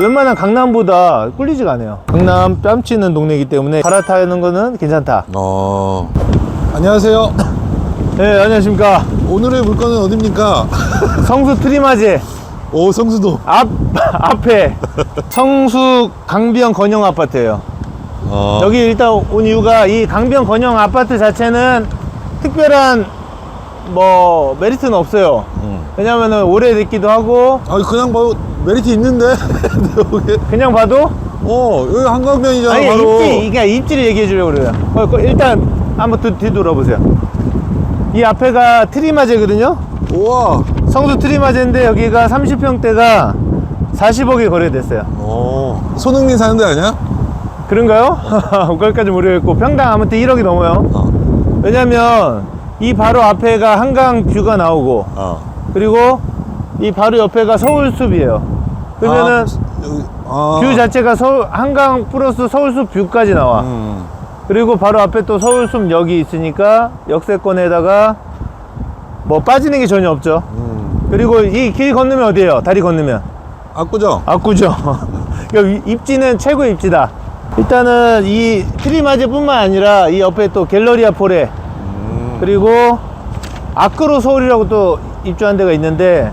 웬만한 강남보다 꿀리지가 않아요. 강남 뺨치는 동네이기 때문에 갈아타는 거는 괜찮다. 어. 안녕하세요. 네, 안녕하십니까. 오늘의 물건은 어딥니까? 성수 트리마제 오, 성수도. 앞, 앞에 성수 강변 건영 아파트예요. 어. 여기 일단 온 이유가 이 강변 건영 아파트 자체는 특별한 뭐 메리트는 없어요. 음. 왜냐면은 오래 됐기도 하고 아, 그냥 뭐 메리트 있는데. 그냥 봐도 어, 여기 한강변이잖아, 아니 바로. 입지 이게 입지를 얘기해 주려고 그래요. 어, 그 일단 한번 뒤- 뒤돌아보세요. 이 앞에가 트리마제거든요. 우와. 성수 트리마제인데 여기가 30평대가 40억에 거래됐어요. 어. 손흥민 사는 데 아니야? 그런가요? 그걸까지 모르겠고 평당 아무튼 1억이 넘어요. 어. 왜냐면 이 바로 앞에가 한강 뷰가 나오고 어. 그리고 이 바로 옆에가 서울숲이에요. 그러면은 아, 아. 뷰 자체가 서울 한강 플러스 서울숲 뷰까지 나와. 음. 그리고 바로 앞에 또 서울숲 역이 있으니까 역세권에다가 뭐 빠지는 게 전혀 없죠. 음. 그리고 이 길 건너면 어디예요? 다리 건너면 압구정. 압구죠. 그러니까 입지는 최고의 입지다. 일단은 이 트리마제뿐만 아니라 이 옆에 또 갤러리아 포레 음. 그리고 아크로 서울이라고 또 입주한 데가 있는데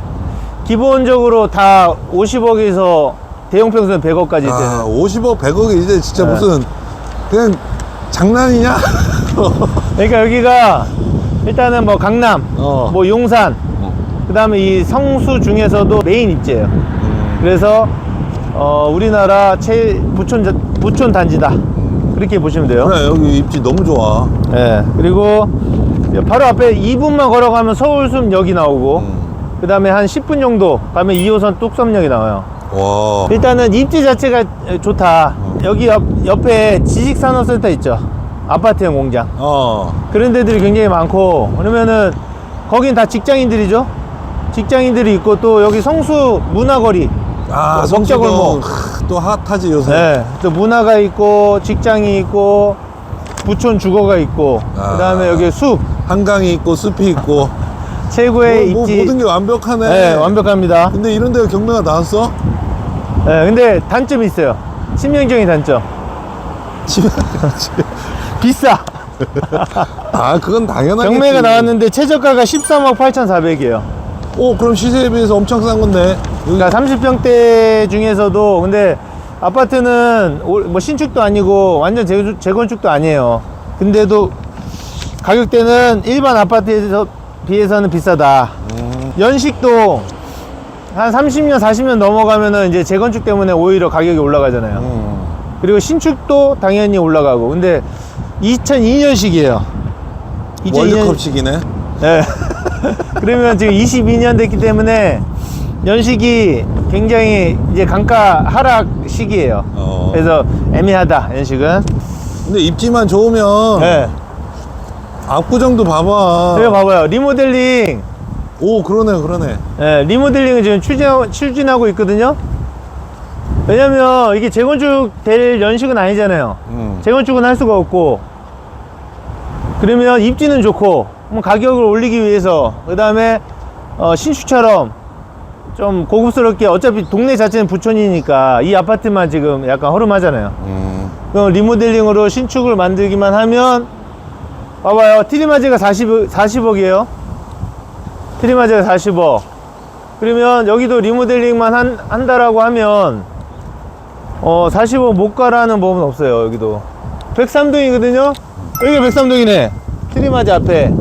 기본적으로 다 50억에서 대형 평수는 100억까지 아, 되는 50억, 100억이 이제 진짜 네. 무슨 그냥 장난이냐? 그러니까 여기가 일단은 뭐 강남, 어. 뭐 용산, 그 다음에 이 성수 중에서도 메인 입지예요. 음. 그래서 어, 우리나라 최 부촌 자- 부촌 단지다. 그렇게 보시면 돼요. 그래, 여기 입지 너무 좋아. 예. 그리고 바로 앞에 2분만 걸어가면 서울숲역이 나오고, 음. 그 다음에 한 10분 정도 가면 2호선 뚝섬역이 나와요. 와. 일단은 입지 자체가 좋다. 여기 옆, 옆에 지식산업센터 있죠. 아파트형 공장. 어. 그런 데들이 굉장히 많고 그러면은 거긴 다 직장인들이죠 직장인들이 있고 또 여기 성수 문화거리 아, 뭐 크, 또 핫하지 요새. 네, 또 문화가 있고 직장이 있고 부촌 주거가 있고 아. 그다음에 여기 숲 한강이 있고 숲이 있고 최고의 뭐, 뭐 입지 모든 게 완벽하네. 네, 완벽합니다 근데 이런 데가 경매가 나왔어? 네, 근데 단점이 있어요 치명적인 단점 집에 비싸 아, 그건 당연하겠지. 경매가 나왔는데 최저가가 13억 8,400이에요 오, 그럼 시세에 비해서 엄청 싼 건데. 여기 그러니까 30평대 중에서도 근데 아파트는 올- 뭐 신축도 아니고 완전 재, 재건축도 아니에요. 근데도 가격대는 일반 아파트에서 비해서는 비싸다. 음. 연식도 한 30년, 40년 넘어가면은 이제 재건축 때문에 오히려 가격이 올라가잖아요. 음. 그리고 신축도 당연히 올라가고. 근데 2002년식이에요. 월드컵식이네. 네. 그러면 지금 22년 됐기 때문에 연식이 굉장히 이제 강가 하락 시기예요. 어. 그래서 애매하다 연식은. 근데 입지만 좋으면 네. 압구정도 봐봐. 여기 봐봐요. 리모델링. 오, 그러네, 그러네. 네, 리모델링을 지금 추진, 추진하고 있거든요. 왜냐면 이게 재건축 될 연식은 아니잖아요. 음. 재건축은 할 수가 없고. 그러면 입지는 좋고, 뭐 가격을 올리기 위해서, 그 다음에 어, 신축처럼 좀 고급스럽게 어차피 동네 자체는 부촌이니까 이 아파트만 지금 약간 허름하잖아요. 음. 그럼 리모델링으로 신축을 만들기만 하면 봐봐요. 트리마제가 40, 40억이에요. 트리마제가 40억. 그러면 여기도 리모델링만 한, 한다라고 하면 어 40억 못 가라는 법은 없어요 여기도. 103동이거든요? 여기가 103동이네. 트리마제 앞에.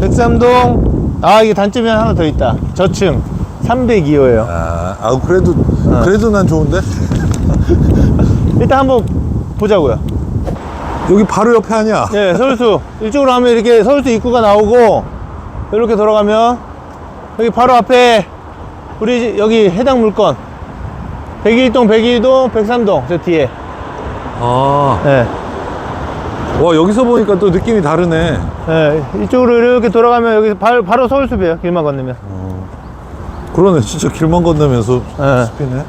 103동. 아 이게 단점이 하나 더 있다. 저층. 302호예요. 아, 아, 그래도, 어. 그래도 난 좋은데? 일단 한번 보자고요 여기 바로 옆에 아니야? 네, 서울수. 이쪽으로 하면 이렇게 서울수 입구가 나오고, 이렇게 돌아가면, 여기 바로 앞에, 우리 집- 여기 해당 물건. 101동, 101동, 103동, 저 뒤에. 아. 네. 와, 여기서 보니까 또 느낌이 다르네. 네, 이쪽으로 이렇게 돌아가면 여기 바로, 바로 서울숲이에요. 길만 건너면. 그러네, 진짜 길만 건너면서 네. 숲이네.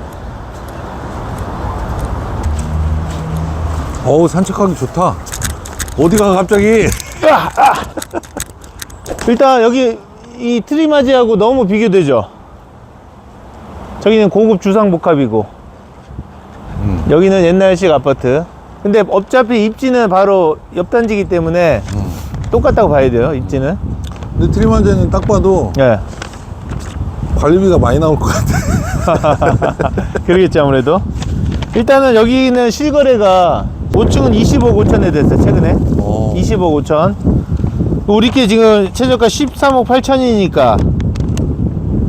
어우, 산책하기 좋다. 어디가 갑자기? 일단 여기 이 트리마지하고 너무 비교되죠? 저기는 고급 주상복합이고, 음. 여기는 옛날식 아파트. 근데 어차피 입지는 바로 옆 단지이기 때문에 음. 똑같다고 봐야 돼요. 입지는. 근데 트리마제는 딱 봐도 예. 관리비가 많이 나올 것 같아. 그러겠지 아무래도. 일단은 여기는 실거래가 5층은 20억 5천에 됐어요 최근에. 어. 20억 5천. 우리께 지금 최저가 13억 8천이니까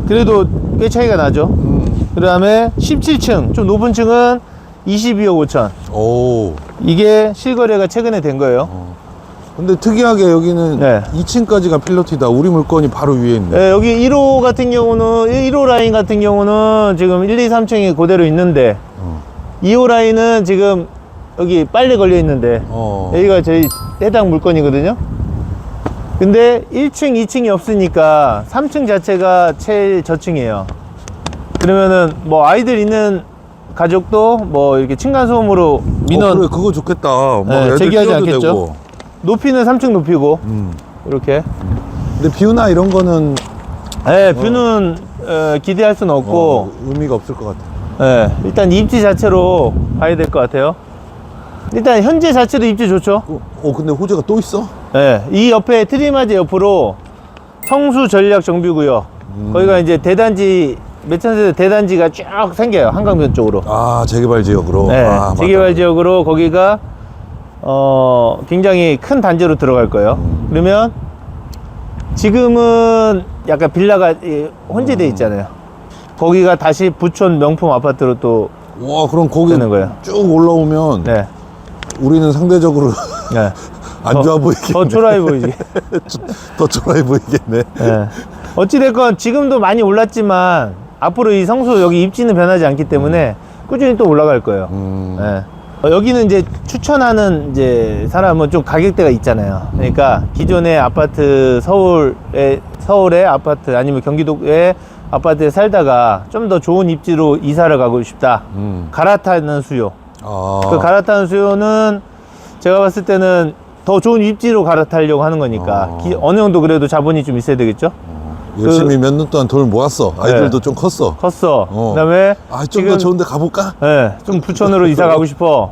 그래도 꽤 차이가 나죠. 음. 그 다음에 17층 좀 높은 층은 22억 5천. 오. 이게 실거래가 최근에 된 거예요. 근데 특이하게 여기는 네. 2층까지가 필로티다. 우리 물건이 바로 위에 있네. 예, 여기 1호 같은 경우는 1호 라인 같은 경우는 지금 1, 2, 3층이 그대로 있는데 어. 2호 라인은 지금 여기 빨래 걸려 있는데 어. 여기가 저희 해당 물건이거든요. 근데 1층, 2층이 없으니까 3층 자체가 제일 저층이에요. 그러면은 뭐 아이들 있는 가족도 뭐 이렇게 층간소음으로 민원 어, 그래, 그거 좋겠다. 뭐 네, 애들 제기하지 뛰어도 않겠죠? 되고. 높이는 3층 높이고 음. 이렇게. 근데 뷰나 이런 거는 예, 뷰는 어, 기대할 수는 없고 어, 의미가 없을 것 같아. 예, 일단 입지 자체로 봐야 될 것 같아요. 일단 현재 자체도 입지 좋죠. 어, 어, 근데 호재가 또 있어? 예, 이 옆에 트리마지 옆으로 성수 전략 정비구역. 음. 거기가 이제 대단지 매천세대 대단지가 쭉 생겨요 한강변 쪽으로. 아, 재개발 지역으로. 네, 아, 맞다. 재개발 지역으로 거기가 어 굉장히 큰 단지로 들어갈 거예요. 음. 그러면 지금은 약간 빌라가 이, 음. 혼재돼 있잖아요. 거기가 다시 부촌 명품 아파트로 또 와, 그럼 거기 되는 거예요. 쭉 올라오면 네. 우리는 상대적으로 네. 안 좋아 보이겠네. 더 초라해 보이지. 더 초라해 보이겠네. 네. 어찌됐건 지금도 많이 올랐지만 앞으로 이 성수 여기 입지는 변하지 않기 때문에 꾸준히 또 올라갈 거예요. 음. 네. 어, 여기는 이제 추천하는 이제 사람은 좀 가격대가 있잖아요. 그러니까 기존의 아파트 서울에 서울의 아파트 아니면 경기도의 아파트에 살다가 좀 더 좋은 입지로 이사를 가고 싶다. 음. 갈아타는 수요. 아. 그 갈아타는 수요는 제가 봤을 때는 더 좋은 입지로 갈아타려고 하는 거니까 어. 기- 어느 정도 그래도 자본이 좀 있어야 되겠죠. 열심히 몇 년 동안 돈을 모았어. 아이들도 네. 좀 컸어. 컸어. 어. 그다음에 아, 좀더 좋은 데 가볼까? 예, 좀 부천으로 이사 가고 싶어.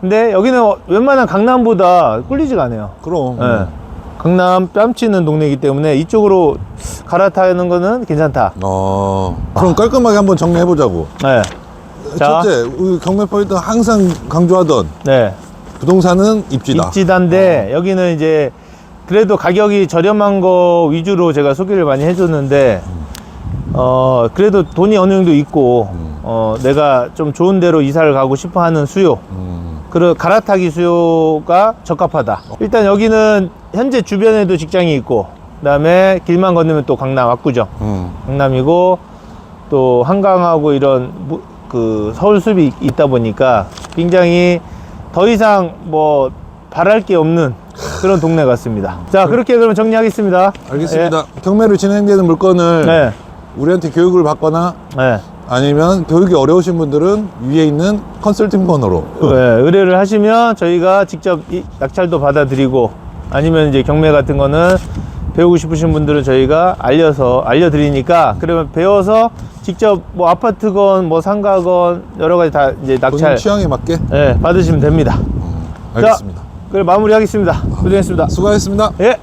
근데 여기는 어- 웬만한 강남보다 꿀리지가 않아요. 그럼. 예. 강남 뺨치는 동네이기 때문에 이쪽으로 갈아타는 거는 괜찮다. 어. 그럼 깔끔하게 한번 정리해보자고. 네. 자. 첫째, 우리 경매 포인트 항상 강조하던 네. 부동산은 입지다. 어. 입지단데 여기는 이제 그래도 가격이 저렴한 거 위주로 제가 소개를 많이 해줬는데 어 그래도 돈이 어느 정도 있고 어 내가 좀 좋은 데로 이사를 가고 싶어 하는 수요 음. 그 갈아타기 수요가 적합하다. 일단 여기는 현재 주변에도 직장이 있고, 그다음에 길만 건너면 또 강남 압구정, 음. 강남이고 또 한강하고 이런 무- 그 서울 숲이 있다 보니까 굉장히 더 이상 뭐 바랄 게 없는 그런 동네 같습니다. 자 그렇게 그러면 정리하겠습니다. 알겠습니다. 경매로 진행되는 물건을 예. 네. 우리한테 교육을 받거나 네. 아니면 교육이 어려우신 분들은 위에 있는 컨설팅 번호로 네, 의뢰를 하시면 저희가 직접 이 낙찰도 받아드리고 아니면 이제 경매 같은 거는 배우고 싶으신 분들은 저희가 알려서 알려드리니까 그러면 배워서 직접 뭐 아파트건 뭐 상가건 여러 가지 다 이제 본인 낙찰 취향에 맞게 예, 받으시면 됩니다. 알겠습니다. 그걸 마무리하겠습니다. 고생했습니다. 수고하셨습니다. 예.